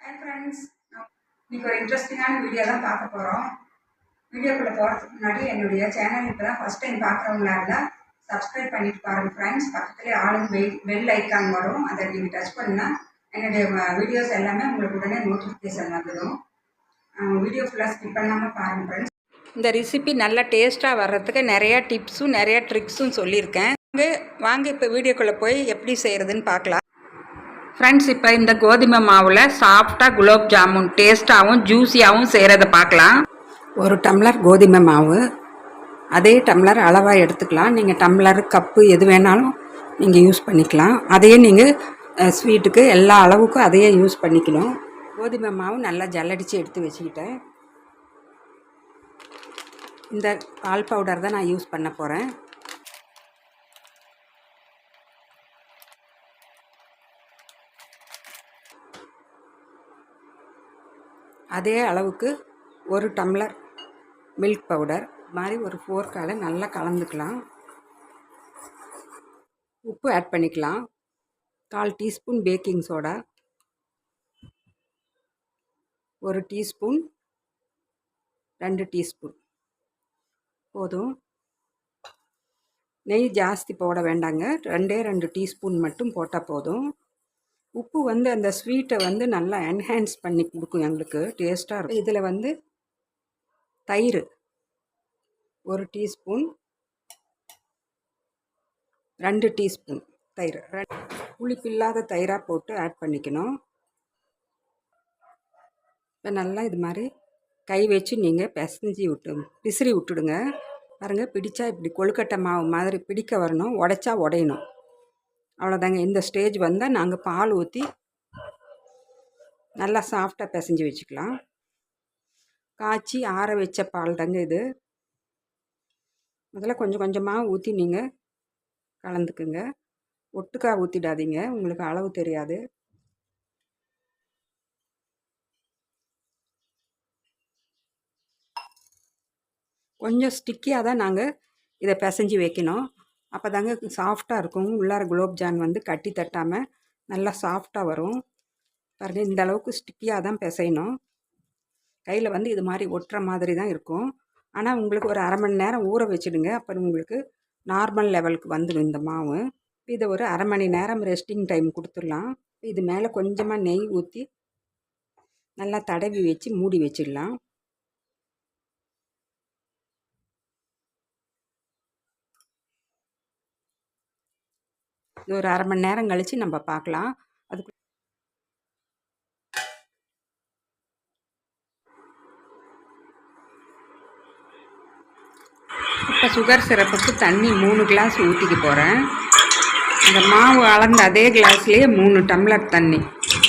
Hi friends இன்னைக்கு ஒரு இன்ட்ரெஸ்டிங்கான வீடியோ தான் பார்க்க போகிறோம் வீடியோக்குள்ளே போகிறதுக்கு முன்னாடி என்னுடைய சேனல் இப்போ தான் ஃபஸ்ட் டைம் பார்க்குறவங்களா இருந்தால் சப்ஸ்கிரைப் பண்ணிட்டு பாருங்கள் ஃப்ரெண்ட்ஸ் பக்கத்துலேயே ஆளுங்க பெல் பெல் ஐக்கான் வரும். அதை நீங்கள் டச் பண்ணால் என்னுடைய வீடியோஸ் எல்லாமே உங்களுக்கு உடனே நோட்டிஃபிகேஷன் வந்துடும். வீடியோ ஃபுல்லாக ஸ்கிப் பண்ணாமல் பாருங்கள் ஃப்ரெண்ட்ஸ் இந்த ரெசிபி நல்லா டேஸ்ட்டாக வர்றதுக்கு நிறையா டிப்ஸும் நிறையா ட்ரிக்ஸும் சொல்லியிருக்கேன். வாங்க இப்போ வீடியோக்குள்ளே போய் எப்படி செய்கிறதுன்னு பார்க்கலாம். ஃப்ரெண்ட்ஸ் இப்போ இந்த கோதுமை மாவில் சாஃப்டாக குலோப் ஜாமுன் டேஸ்ட்டாகவும் ஜூஸியாகவும் செய்கிறத பார்க்கலாம். ஒரு டம்ளர் கோதுமை மாவு அதே டம்ளர் அளவாக எடுத்துக்கலாம். நீங்கள் டம்ளர் கப்பு எது வேணாலும் நீங்கள் யூஸ் பண்ணிக்கலாம். அதையே நீங்கள் ஸ்வீட்டுக்கு எல்லா அளவுக்கும் அதையே யூஸ் பண்ணிக்கணும். கோதுமை மாவு நல்லா ஜல்லடிச்சு எடுத்து வச்சுக்கிட்டேன். இந்த பால் பவுடர் தான் நான் யூஸ் பண்ண போகிறேன் அதே அளவுக்கு ஒரு டம்ளர் மில்க் பவுடர் மாதிரி ஒரு ஃபோர்க்கால் நல்லா கலந்துக்கலாம். உப்பு ஆட் பண்ணிக்கலாம். கால் டீஸ்பூன் பேக்கிங் சோடா. ஒரு டீஸ்பூன் ரெண்டு டீஸ்பூன். போதும். நெய் ஜாஸ்தி போட வேண்டாங்க. ரெண்டே ரெண்டு டீஸ்பூன் மட்டும் போட்டால் போதும். உப்பு வந்து அந்த ஸ்வீட்டை வந்து நல்லா என்ஹான்ஸ் பண்ணி கொடுக்கும் எங்களுக்கு. டேஸ்ட்டாக இருக்கும். இதில் வந்து தயிர் ஒரு டீஸ்பூன் ரெண்டு டீஸ்பூன் தயிர். புளிப்பில்லாத தயிராக போட்டு ஆட் பண்ணிக்கணும். இப்போ நல்லா இது மாதிரி கை வச்சு நீங்கள் பிசைஞ்சி விட்டு பிசிறி விட்டுடுங்க. பாருங்கள் பிடிச்சா இப்படி கொழுக்கட்டை மாவு மாதிரி பிடிக்க வரணும் உடைச்சா உடையணும். அவ்வளோதாங்க இந்த ஸ்டேஜ் வந்தால் நாங்கள் பால் ஊற்றி நல்லா சாஃப்டாக பிசைஞ்சு வச்சுக்கலாம். காய்ச்சி ஆற வச்ச பால் தாங்க இது. முதல்ல கொஞ்சம் கொஞ்சமாக ஊற்றி நீங்கள் கலந்துக்குங்க. ஒட்டுக்கா ஊற்றிடாதீங்க உங்களுக்கு அளவு தெரியாது. கொஞ்சம் ஸ்டிக்கியாக தான் நாங்கள் இதை பிசைஞ்சு வைக்கணும். அப்போ தாங்க சாஃப்டாக இருக்கும். உள்ளார குலோப்ஜான் வந்து கட்டி தட்டாமல் நல்லா சாஃப்டாக வரும். பாருங்கள் இந்த அளவுக்கு ஸ்டிக்கியாக தான் பிசையணும். கையில் வந்து இது மாதிரி ஒட்டுற மாதிரி தான் இருக்கும். ஆனால் உங்களுக்கு ஒரு அரை மணி நேரம் ஊற வச்சுடுங்க. அப்புறம் உங்களுக்கு நார்மல் லெவலுக்கு வந்துடும் இந்த மாவு. இதை ஒரு அரை மணி நேரம் ரெஸ்டிங் டைம் கொடுத்துடலாம். இது மேலே கொஞ்சமாக நெய் ஊற்றி நல்லா தடவி வச்சு மூடி வச்சிடலாம். இது ஒரு அரை மணி நேரம் கழித்து நம்ம பார்க்கலாம். அதுக்கு இப்போ சுகர் சிரப்புக்கு தண்ணி மூணு கிளாஸ் ஊற்றிக்க போகிறேன் இந்த மாவு அளந்த அதே கிளாஸ்லேயே மூணு டம்ளர் தண்ணி.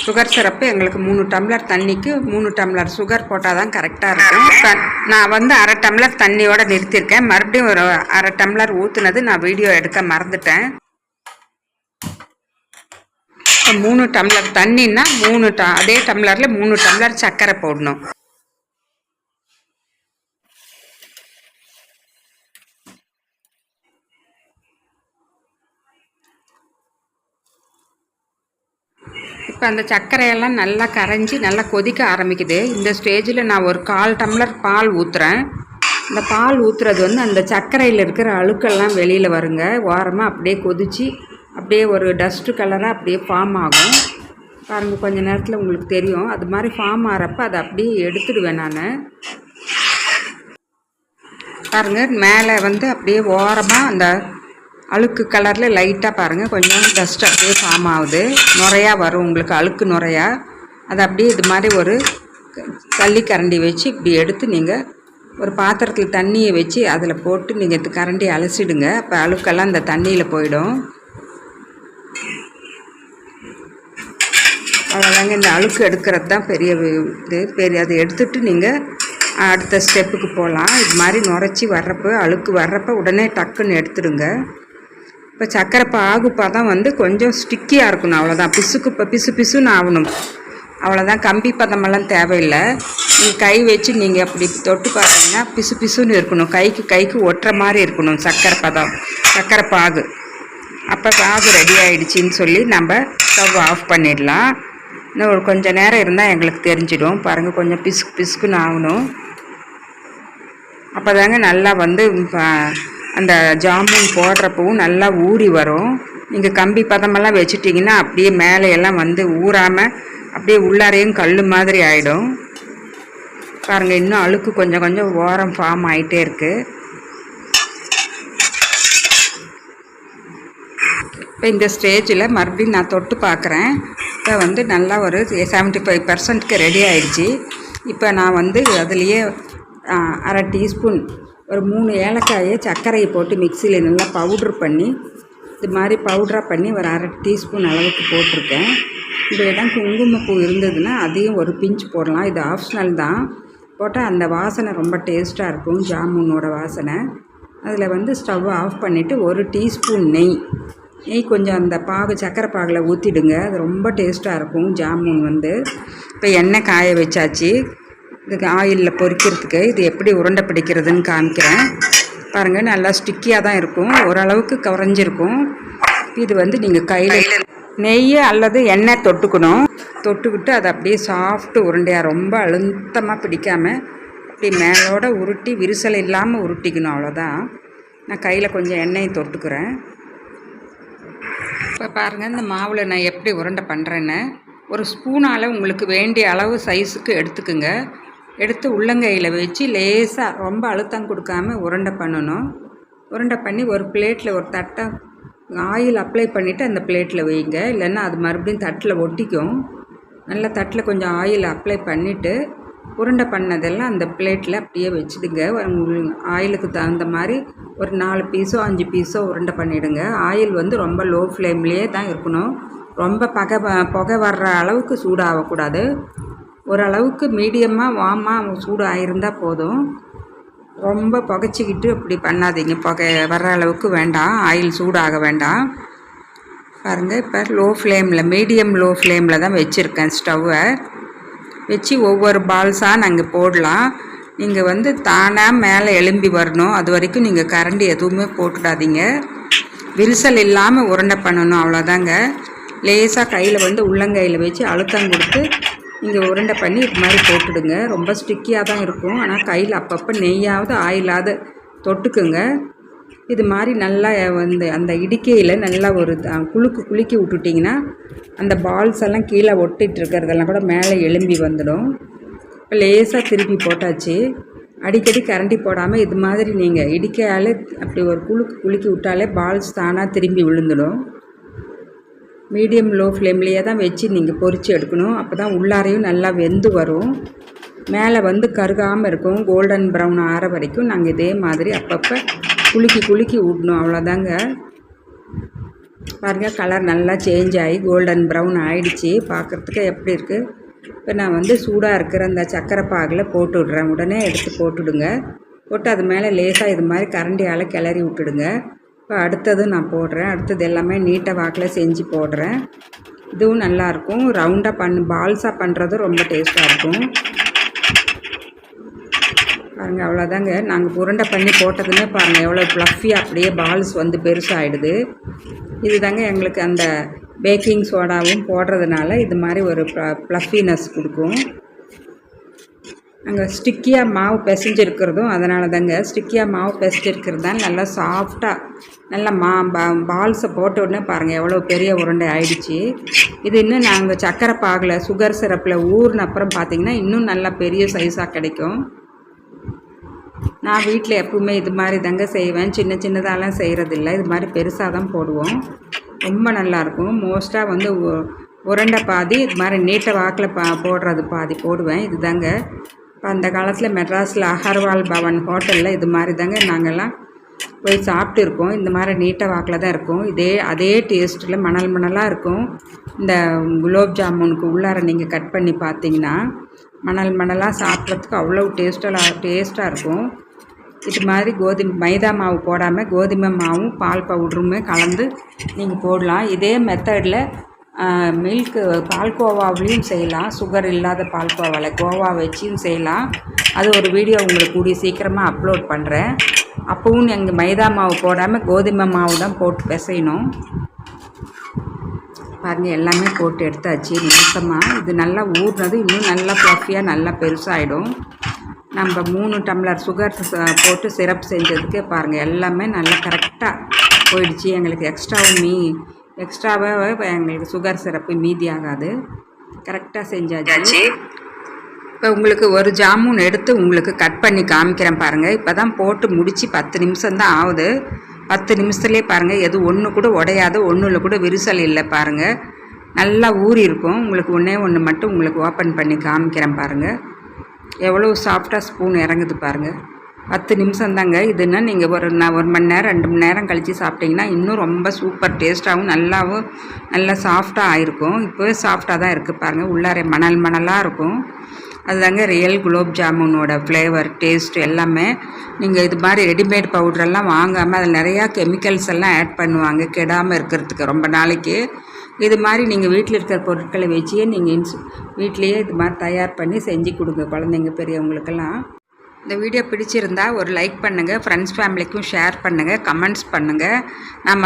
சுகர் சிரப்பு எங்களுக்கு மூணு டம்ளர் தண்ணிக்கு மூணு டம்ளர் சுகர் போட்டால் தான் கரெக்டாக இருக்கும் நான் வந்து அரை டம்ளர் தண்ணியோடு நிறுத்தியிருக்கேன். மறுபடியும் ஒரு அரை டம்ளர் ஊற்றுனது நான் வீடியோ எடுக்க மறந்துட்டேன். மூணு டம்ளர் தண்ணின்னா மூணு ட அதே டம்ளரில் மூணு டம்ளர் சர்க்கரை போடணும். இப்போ அந்த சர்க்கரையெல்லாம் நல்லா கரைஞ்சி நல்லா கொதிக்க ஆரம்பிக்குது. இந்த ஸ்டேஜில் நான் ஒரு கால் டம்ளர் பால் ஊற்றுறேன் இந்த பால் ஊற்றுறது வந்து அந்த சர்க்கரையில் இருக்கிற அழுக்கெல்லாம் வெளியில் வருங்க. ஓரமாக அப்படியே கொதித்து அப்படியே ஒரு டஸ்ட்டு கலராக அப்படியே ஃபார்ம் ஆகும். பாருங்கள் கொஞ்ச நேரத்தில் உங்களுக்கு தெரியும். அது மாதிரி ஃபார்ம் ஆகிறப்ப அதை அப்படியே எடுத்துடுவேன் நான். பாருங்கள் மேலே வந்து அப்படியே ஓரமாக அந்த அழுக்கு கலரில் லைட்டாக பாருங்கள் கொஞ்சம் டஸ்ட் அப்படியே ஃபார்ம் ஆகுது. நுறையா வரும் உங்களுக்கு அழுக்கு நுறையா அதை அப்படியே இது மாதிரி ஒரு தள்ளி கரண்டி வச்சு இப்படி எடுத்து நீங்கள் ஒரு பாத்திரத்தில் தண்ணியை வச்சு அதில் போட்டு நீங்கள் இது கரண்டி அலசிடுங்க. அப்போ அழுக்கெல்லாம் அந்த தண்ணியில் போயிடும். அவ்வளோதாங்க இந்த அழுக்கு எடுக்கிறது தான் பெரிய இது. பெரிய அதை எடுத்துட்டு நீங்கள் அடுத்த ஸ்டெப்புக்கு போகலாம். இது மாதிரி நுரைச்சி வர்றப்போ அழுக்கு வர்றப்போ உடனே டக்குன்னு எடுத்துடுங்க. இப்போ சக்கரை பாகு பதம் வந்து கொஞ்சம் ஸ்டிக்கியாக இருக்கணும். அவ்வளோதான் பிசுக்கு இப்போ பிசு பிசுன்னு ஆகணும். அவ்வளோதான் கம்பி பதமெல்லாம் தேவையில்லை. நீங்கள் கை வச்சு நீங்கள் அப்படி தொட்டு பார்த்தீங்கன்னா பிசு பிசுன்னு இருக்கணும். கைக்கு கைக்கு ஒட்டுற மாதிரி இருக்கணும். சக்கரை பதம். சக்கரை பாகு. அப்போ பாகு ரெடி ஆகிடுச்சின்னு சொல்லி நம்ம ஸ்டவ் ஆஃப் பண்ணிடலாம். இன்னும் ஒரு கொஞ்சம் நேரம் இருந்தால் எங்களுக்கு தெரிஞ்சிடும். பாருங்கள் கொஞ்சம் பிசுக்கு பிசுக்குன்னு ஆகணும். அப்போ தாங்க நல்லா வந்து அந்த ஜாமுன் போடுறப்பவும் நல்லா ஊறி வரும். நீங்கள் கம்பி பதமெல்லாம் வச்சுட்டிங்கன்னா அப்படியே மேலேயெல்லாம் வந்து ஊறாமல் அப்படியே உள்ளாரையும் கல் மாதிரி ஆகிடும் பாருங்கள் இன்னும் அழுக்கு கொஞ்சம் கொஞ்சம் ஓரம் ஃபார்ம் ஆகிட்டே இருக்குது இப்போ இந்த ஸ்டேஜில் மறுபடியும் நான் தொட்டு பார்க்குறேன். இப்போ வந்து நல்லா ஒரு செவன்ட்டி ஃபைவ் பர்சன்ட்க்கு ரெடி ஆயிடுச்சு. இப்போ நான் வந்து அதுலேயே அரை டீஸ்பூன் ஒரு மூணு ஏலக்காயை சர்க்கரையை போட்டு மிக்சியில் நல்லா பவுட்ரு பண்ணி இது மாதிரி பவுட்ராக பண்ணி ஒரு அரை டீஸ்பூன் அளவுக்கு போட்டிருக்கேன். இந்த இடம் குங்குமப்பூ இருந்ததுன்னா அதையும் ஒரு பிஞ்ச் போடலாம். இது ஆப்ஷனல் தான். போட்டால் அந்த வாசனை ரொம்ப டேஸ்ட்டாக இருக்கும் ஜாமுனோட வாசனை. அதில் வந்து ஸ்டவ் ஆஃப் பண்ணிவிட்டு ஒரு டீஸ்பூன் நெய். கொஞ்சம் அந்த பாகு சக்கரை பாகில் ஊற்றிடுங்க அது ரொம்ப டேஸ்ட்டாக இருக்கும் ஜாமுன் வந்து. இப்போ எண்ணெய் காய வச்சாச்சு. இதுக்கு ஆயிலில் பொரிக்கிறதுக்கு. இது எப்படி உருண்டை பிடிக்கிறதுன்னு காமிக்கிறேன். பாருங்கள் நல்லா ஸ்டிக்கியாக தான் இருக்கும். ஓரளவுக்கு குறைஞ்சிருக்கும். இது வந்து நீங்கள் கையில் நெய் அல்லது எண்ணெய் தொட்டுக்கணும். தொட்டுக்கிட்டு அதை அப்படியே சாஃப்ட் உருண்டையாக ரொம்ப அழுத்தமாக பிடிக்காமல் அப்படி மேலோட உருட்டி விரிசல் இல்லாமல் உருட்டிக்கணும் அவ்வளோதான் நான் கையில் கொஞ்சம் எண்ணெயை தொட்டுக்கிறேன். இப்போ பாருங்கள் இந்த மாவில் நான் எப்படி உருண்டை பண்ணுறேன்னு ஒரு ஸ்பூனால் உங்களுக்கு வேண்டிய அளவு சைஸுக்கு எடுத்துக்குங்க. எடுத்து உள்ளங்கையில் வச்சு லேசாக ரொம்ப அழுத்தம் கொடுக்காம உருண்டை பண்ணணும். உருண்டை பண்ணி ஒரு பிளேட்டில் ஒரு தட்டை ஆயில் அப்ளை பண்ணிவிட்டு அந்த பிளேட்டில் வைங்க. இல்லைன்னா அது மறுபடியும் தட்டில் ஒட்டிக்கும். நல்ல தட்டில் கொஞ்சம் ஆயில் அப்ளை பண்ணிவிட்டு உருண்டை பண்ணதெல்லாம் அந்த பிளேட்டில் அப்படியே வச்சுடுங்க. ஆயிலுக்கு தகுந்த மாதிரி ஒரு நாலு பீஸோ அஞ்சு பீஸோ உருண்டை பண்ணிவிடுங்க ஆயில் வந்து ரொம்ப லோ ஃப்ளேம்லேயே தான் இருக்கணும். ரொம்ப பகை புகை வர்ற அளவுக்கு சூடாகக்கூடாது. ஓரளவுக்கு மீடியமாக வாமாக சூடு ஆயிருந்தால் போதும். ரொம்ப புகைச்சிக்கிட்டு அப்படி பண்ணாதீங்க. புகை வர்ற அளவுக்கு வேண்டாம். ஆயில் சூடாக வேண்டாம். பாருங்கள் இப்போ லோ ஃப்ளேமில் மீடியம் லோ ஃப்ளேமில் தான் வச்சுருக்கேன் ஸ்டவ்வை வச்சு ஒவ்வொரு பால்ஸாக நாங்கள் போடலாம். நீங்கள் வந்து தானாக மேலே எலும்பி வரணும். அது வரைக்கும் நீங்கள் கரண்டி எதுவுமே போட்டுடாதீங்க. விரிசல் இல்லாமல் உருண்டை பண்ணணும் அவ்வளோதாங்க லேசாக கையில் வந்து உள்ளங்கையில் வச்சு அழுத்தம் கொடுத்து நீங்கள் உருண்டை பண்ணி இது மாதிரி போட்டுடுங்க. ரொம்ப ஸ்டிக்கியாக தான் இருக்கும். ஆனால் கையில் அப்பப்போ நெய்யாவது ஆயிலாவது தொட்டுக்குங்க. இது மாதிரி நல்லா வந்து அந்த இடுக்கையில் நல்லா ஒரு குலுக்கு குலுக்கி விட்டுட்டிங்கன்னா அந்த பால்ஸ் எல்லாம் கீழே ஒட்டிகிட்டு இருக்கிறதெல்லாம் கூட மேலே எலும்பி வந்துடும். இப்போ லேசாக திருப்பி போட்டாச்சு. அடிக்கடி கரண்டி போடாமல் இது மாதிரி நீங்கள் இடிக்கையால் அப்படி ஒரு குலுக்கு குலுக்கி விட்டாலே பால்ஸ் தானாக திரும்பி விழுந்துடும். மீடியம் லோ ஃப்ளேம்லேயே தான் வச்சு நீங்கள் பொறிச்சு எடுக்கணும். அப்போ தான் உள்ளாரையும் நல்லா வெந்து வரும். மேலே வந்து கருகாமல் இருக்கும். கோல்டன் ப்ரௌன் ஆற வரைக்கும் நாங்கள் இதே மாதிரி அப்பப்போ குலுக்கி குலுக்கி விடணும். அவ்வளோதாங்க பாருங்கள் கலர் நல்லா சேஞ்ச் ஆகி கோல்டன் ப்ரௌன் ஆயிடுச்சு. பார்க்குறதுக்கு எப்படி இருக்குது இப்போ நான் வந்து சூடாக இருக்கிற அந்த சக்கரை பாகில் போட்டு விட்றேன். உடனே எடுத்து போட்டுடுங்க. போட்டு அது மேலே லேசாக இது மாதிரி கரண்டியால் கிளறி விட்டுடுங்க. இப்போ அடுத்ததும் நான் போடுறேன். அடுத்தது எல்லாமே நீட்டை வாக்கில் செஞ்சு போடுறேன். இதுவும் நல்லாயிருக்கும். ரவுண்டாக பண்ணு பால்ஸாக பண்ணுறதும் ரொம்ப டேஸ்ட்டாக இருக்கும். பாருங்கள் அவ்வளோதாங்க. நாங்கள் உருண்டை பண்ணி போட்டதுமே பாருங்கள் எவ்வளோ ப்ளஃபியாக அப்படியே பால்ஸ் வந்து பெருசாகிடுது. இது தாங்க எங்களுக்கு அந்த பேக்கிங் சோடாவும் போடுறதுனால இது மாதிரி ஒரு ப்ளஃபினஸ் கொடுக்கும். நாங்கள் ஸ்டிக்கியாக மாவு பிசைஞ்சிருக்கிறதும் அதனால தாங்க. ஸ்டிக்கியாக மாவு பிசைஞ்சிருக்கிறது தான் நல்லா சாஃப்டாக நல்லா மா பா பால்ஸை போட்ட உடனே பாருங்கள் எவ்வளோ பெரிய உருண்டை ஆயிடுச்சு. இது இன்னும் நாங்கள் சக்கரை பாகில் சுகர் சிரப்பில் ஊறின அப்புறம் பார்த்தீங்கன்னா இன்னும் நல்லா பெரிய சைஸாக கிடைக்கும். நான் வீட்டில் எப்பவுமே இது மாதிரி தாங்க செய்வேன். சின்ன சின்னதாலாம் செய்கிறதில்ல இது மாதிரி பெருசாக தான் போடுவோம். ரொம்ப நல்லாயிருக்கும். மோஸ்ட்டாக வந்து உரண்டை பாதி இது மாதிரி நீட்ட வாக்கில் பா போடுறது பாதி போடுவேன். இது தாங்க இப்போ அந்த காலத்தில் மெட்ராஸில் அகர்வால் பவன் ஹோட்டலில் இது மாதிரி தாங்க நாங்கள்லாம் போய் சாப்பிட்டு இருக்கோம் இந்த மாதிரி நீட்ட வாக்கில் தான் இருக்கும். இதே அதே டேஸ்ட்டில் மணல் மணலாக இருக்கும். இந்த குலோப் ஜாமுனுக்கு உள்ளார நீங்கள் கட் பண்ணி பார்த்தீங்கன்னா மணல் மணலாக சாப்பிட்றதுக்கு அவ்வளோ டேஸ்டலாக டேஸ்ட்டாக இருக்கும். இது மாதிரி கோதுமை மைதா மாவு போடாமல் கோதுமை மாவும் பால் பவுடருமே கலந்து நீங்கள் போடலாம். இதே மெத்தடில் மில்க்கு பால்கோவாவிலையும் செய்யலாம். சுகர் இல்லாத பால்கோவாவில் கோவா வச்சியும் செய்யலாம். அது ஒரு வீடியோ உங்களுக்கு கூடிய சீக்கிரமாக அப்லோட் பண்ணுறேன் அப்பவும் எங்கள் மைதா மாவு போடாமல் கோதுமை மாவு தான் போட்டு பிசையணும். பாருங்கள் எல்லாமே போட்டு எடுத்தாச்சு. நிமிஷமாக இது நல்லா ஊறினது இன்னும் நல்லா ஃப்ளஃபியாக நல்லா பெருசாகிடும் நம்ம மூணு டம்ளர் சுகர் போட்டு சிரப் செஞ்சதுக்கு பாருங்கள் எல்லாமே நல்லா கரெக்டாக போயிடுச்சு. எங்களுக்கு எக்ஸ்ட்ராவும் மீ எக்ஸ்ட்ராவாக எங்களுக்கு சுகர் சிரப்பு மீதி ஆகாது. கரெக்டாக செஞ்சாச்சு. இப்போ உங்களுக்கு ஒரு ஜாமுன் எடுத்து உங்களுக்கு கட் பண்ணி காமிக்கிறேன் பாருங்கள் இப்போ தான் போட்டு முடித்து பத்து நிமிஷம் தான் ஆகுது. பத்து நிமிஷத்துலேயே பாருங்கள் எது ஒன்று கூட உடையாது ஒன்றில் கூட விரிசல் இல்லை பாருங்கள் நல்லா ஊறி இருக்கும். உங்களுக்கு ஒன்றே ஒன்று மட்டும் உங்களுக்கு ஓப்பன் பண்ணி காமிக்கிறேன் பாருங்கள் எவ்வளோ சாஃப்டாக ஸ்பூன் இறங்குது பாருங்கள் பத்து நிமிஷம் தாங்க இதுன்னா நீங்கள் ஒரு நான் ஒரு மணி நேரம் ரெண்டு மணி நேரம் கழித்து சாப்பிட்டீங்கன்னா இன்னும் ரொம்ப சூப்பர் டேஸ்ட்டாகவும் நல்லாவும் நல்லா சாஃப்டாக ஆயிருக்கும். இப்போவே சாஃப்டாக தான் இருக்குது பாருங்கள் உள்ளார மணல் மணலாக இருக்கும். அதுதாங்க ரியல் குலோப் ஜாமுனோட ஃப்ளேவர் டேஸ்ட் எல்லாமே. நீங்கள் இது மாதிரி ரெடிமேட் பவுட்ரெல்லாம் வாங்காமல் அதில் நிறையா கெமிக்கல்ஸ் எல்லாம் ஆட் பண்ணுவாங்க கெடாமல் இருக்கிறதுக்கு ரொம்ப நாளைக்கு. இது மாதிரி நீங்கள் வீட்டில் இருக்கிற பொருட்களை வச்சே நீங்கள் இன்ஸ் வீட்லேயே இது மாதிரி தயார் பண்ணி செஞ்சு கொடுங்க குழந்தைங்க பெரியவங்களுக்கெல்லாம். இந்த வீடியோ பிடிச்சிருந்தா ஒரு லைக் பண்ணுங்கள் ஃப்ரெண்ட்ஸ் ஃபேமிலிக்கும் ஷேர் பண்ணுங்கள் கமெண்ட்ஸ் பண்ணுங்கள் நம்ம